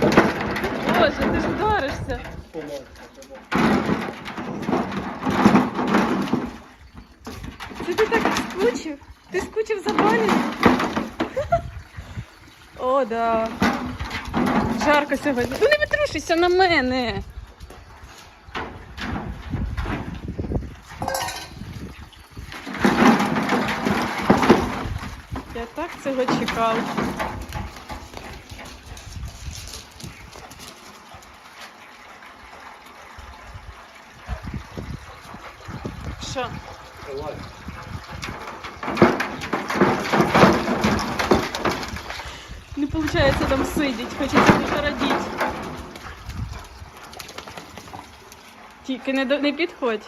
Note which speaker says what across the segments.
Speaker 1: Боже, ти ж вдаришся. Це ти так скучив? Ти скучив за баню? О, да. Жарко сьогодні. Ну не витрушуйся на мене. Я так цього чекав. Що? Не получается там сидіть, хочеться пошародіть. Тільки не, до- не підходь.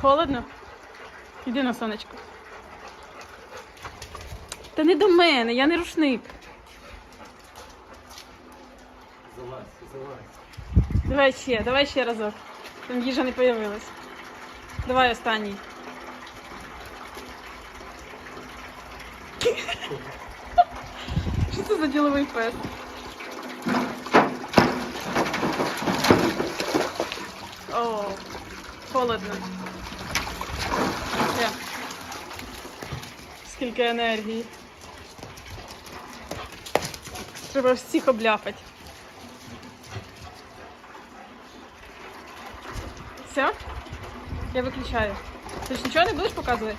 Speaker 1: Холодно? Іди на сонечко. Та не до мене, я не рушник. Давай ще, давай ще разок. Там їжа не появилась. Давай останній. Що це за діловий пес? О, холодно. Є. Скільки енергії. Треба всіх обляпати. Все? Я виключаю. Ти ж нічого не будеш показувати?